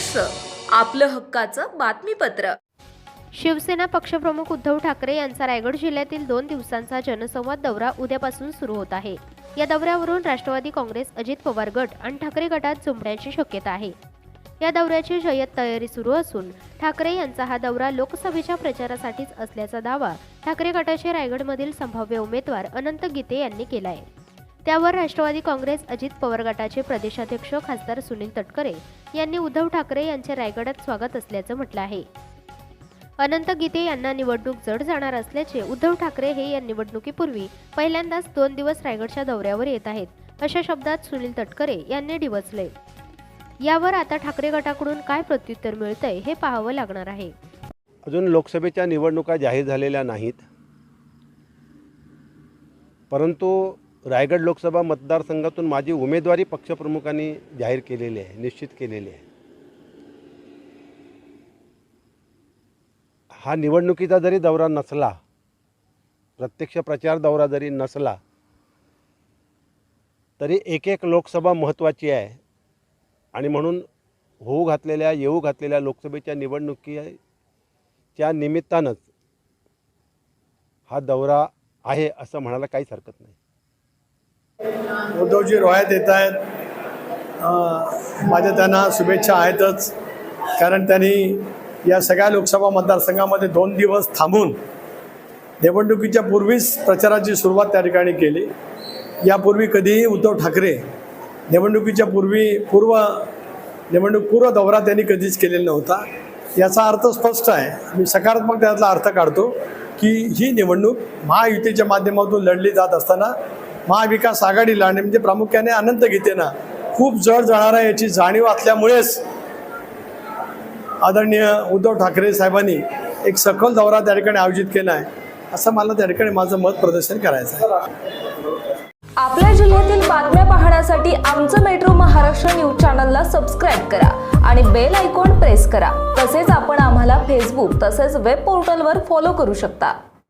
आपलं हक्काचं बातमीपत्र. शिवसेना पक्षप्रमुख उद्धव ठाकरे यांचा रायगड जिल्ह्यातील दोन दिवसांचा जनसंवाद दौरा उद्यापासून सुरू होत आहे. या दौऱ्यावरून राष्ट्रवादी काँग्रेस अजित पवार गट आणि ठाकरे गटात जुंपण्याची शक्यता आहे. या दौऱ्याची जय्यत तयारी सुरू असून ठाकरे यांचा हा दौरा लोकसभेच्या प्रचारासाठीच असल्याचा दावा ठाकरे गटाचे रायगडमधील संभाव्य उमेदवार अनंत गीते यांनी केला आहे त्यावर राष्ट्रवादी काँग्रेस अजित पवार गटाचे प्रदेशाध्यक्ष खासदार सुनील तटकरे यांनी उद्धव ठाकरे यांचे रायगडात स्वागत असल्याचं म्हटलं आहे. अनंत गीते यांना निवडणूक जड जाणार असल्याचे उद्धव ठाकरे हे या निवडणुकीपूर्वी पहिल्यांदाच दोन दिवस रायगडच्या दौऱ्यावर येत आहेत अशा शब्दात सुनील तटकरे यांनी डिवचले. यावर आता ठाकरे गटाकडून काय प्रत्युत्तर मिळतंय हे पाहावं लागणार आहे. अजून लोकसभेच्या निवडणुका जाहीर झालेल्या नाहीत. परंतु रायगड लोकसभा मतदारसंघातून माझी उमेदवारी पक्षप्रमुखांनी जाहीर केलेली आहे निश्चित केलेली आहे. हा निवडणुकीचा जरी दौरा नसला प्रत्यक्ष प्रचार दौरा जरी नसला तरी एक एक लोकसभा महत्त्वाची आहे. आणि म्हणून होऊ घातलेल्या येऊ घातलेल्या लोकसभेच्या निवडणुकीच्या निमित्तानंच हा दौरा आहे असं म्हणायला काहीच हरकत नाही. उद्धवजी रोह्यात येत आहेत माझ्या त्यांना शुभेच्छा आहेतच. कारण त्यांनी या सगळ्या लोकसभा मतदारसंघामध्ये दोन दिवस थांबून निवडणुकीच्या पूर्वीच प्रचाराची सुरुवात त्या ठिकाणी केली. यापूर्वी कधीही उद्धव ठाकरे निवडणुकीच्या पूर्वी पूर्व निवडणूक पूर्व दौरा त्यांनी कधीच केलेला नव्हता. याचा अर्थ स्पष्ट आहे. मी सकारात्मक त्यातला अर्थ काढतो की ही निवडणूक महायुतीच्या माध्यमातून लढली जात असताना महाविकास आघाडीला आणि म्हणजे प्रामुख्याने अनंत गीतेना खूप जड जाणार आहे याची जाणीव असल्यामुळेच आदरणीय उद्धव ठाकरे साहेबांनी एक सखोल दौरा त्या ठिकाणी आयोजित केला आहे. असं मला त्या ठिकाणी माझं मत प्रदर्शन करायचं आहे. आपल्या जिल्ह्यातील बातम्या पाहण्यासाठी आमचं मेट्रो महाराष्ट्र न्यूज चॅनलला सबस्क्राईब करा आणि बेल आयकॉन प्रेस करा. तसेच आपण आम्हाला फेसबुक तसेच वेब पोर्टलवर फॉलो करू शकता.